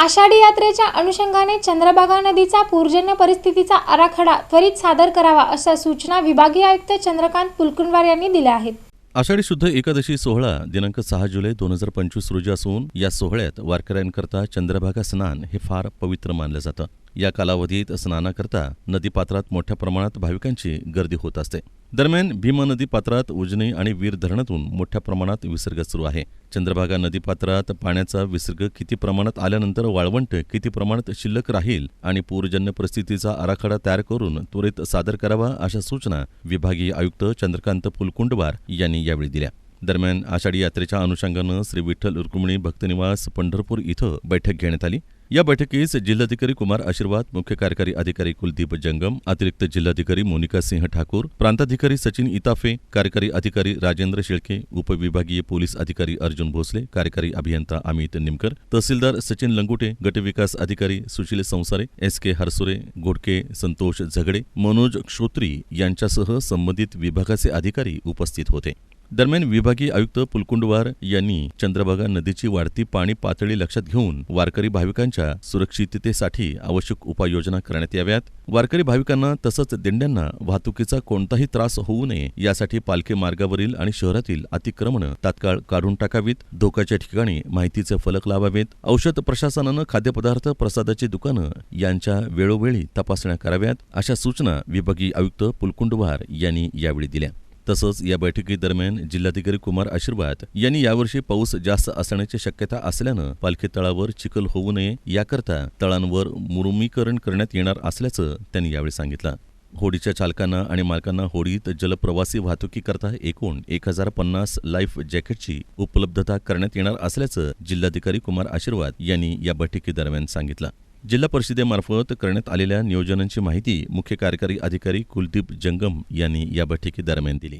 आषाढी यात्रेच्या अनुषंगाने चंद्रभागा नदीचा पूरजन्य परिस्थितीचा आराखडा त्वरित सादर करावा अशा सूचना विभागीय आयुक्त चंद्रकांत पुलकुंडवार यांनी दिल्या आहेत. आषाढी शुद्ध एकादशी सोहळा दिनांक सहा जुलै दोन हजार पंचवीस रोजी असून या सोहळ्यात वारकऱ्यांकरता चंद्रभागा स्नान हे फार पवित्र मानलं जातं. या कालावधीत स्नानाकरता नदीपात्रात मोठ्या प्रमाणात भाविकांची गर्दी होत असते. दरम्यान भीमा नदी पात्रात उजनी आणि वीर धरणातून मोठ्या प्रमाणात विसर्ग सुरू आहे. चंद्रभागा नदीपात्रात पाण्याचा विसर्ग किती प्रमाणात आल्यानंतर वाळवंट किती प्रमाणात शिल्लक राहील आणि पूरजन्य परिस्थितीचा आराखडा तयार करून त्वरित सादर करावा अशा सूचना विभागीय आयुक्त चंद्रकांत फुलकुंडवार यांनी यावेळी दिल्या. दरम्यान आषाढी यात्रेच्या अनुषंगानं श्री विठ्ठल रुक्मिणी भक्तनिवास पंढरपूर इथं बैठक घेण्यात आली. या बैठकीस जिल्हाधिकारी कुमार आशीर्वाद मुख्य कार्यकारी अधिकारी कुलदीप जंगम अतिरिक्त जिल्हाधिकारी मोनिका सिंह ठाकूर प्रांताधिकारी सचिन इताफे कार्यकारी अधिकारी राजेंद्र शेळके उपविभागीय पोलीस अधिकारी अर्जुन भोसले कार्यकारी अभियंता अमित निमकर तहसीलदार सचिन लंगुटे गटविकास अधिकारी सुशील संसारे एस के हरसुरे गोडके संतोष झगडे मनोज क्षोत्री यांच्यासह संबंधित विभागाचे अधिकारी उपस्थित होते. दरम्यान विभागीय आयुक्त पुलकुंडवार यांनी चंद्रभागा नदीची वाढती पाणी पातळी लक्षात घेऊन वारकरी भाविकांच्या सुरक्षिततेसाठी आवश्यक उपाययोजना करण्यात याव्यात. वारकरी भाविकांना तसंच दिंड्यांना वाहतुकीचा कोणताही त्रास होऊ नये यासाठी पालखी मार्गावरील आणि शहरातील अतिक्रमणं तात्काळ काढून टाकावीत. धोक्याच्या ठिकाणी माहितीचे फलक लावावेत. औषध प्रशासनानं खाद्यपदार्थ प्रसादाची दुकानं यांच्या वेळोवेळी तपासण्या कराव्यात अशा सूचना विभागीय आयुक्त पुलकुंडवार यांनी यावेळी दिल्या. तसंच या बैठकीदरम्यान जिल्हाधिकारी कुमार आशीर्वाद यांनी यावर्षी पाऊस जास्त असण्याची शक्यता असल्यानं पालखी तळावर चिखल होऊ नये याकरता तळांवर मुरुमीकरण करण्यात येणार असल्याचं त्यांनी यावेळी सांगितलं. होडीच्या चालकांना आणि मालकांना होडीत जलप्रवासी वाहतुकीकरता एकूण एक हजार पन्नास लाईफ जॅकेटची उपलब्धता करण्यात येणार असल्याचं जिल्हाधिकारी कुमार आशीर्वाद यांनी या बैठकीदरम्यान सांगितलं. जिल्हा परिषदेमार्फत करण्यात आलेल्या नियोजनांची माहिती मुख्य कार्यकारी अधिकारी कुलदीप जंगम यांनी या बैठकीदरम्यान दिली.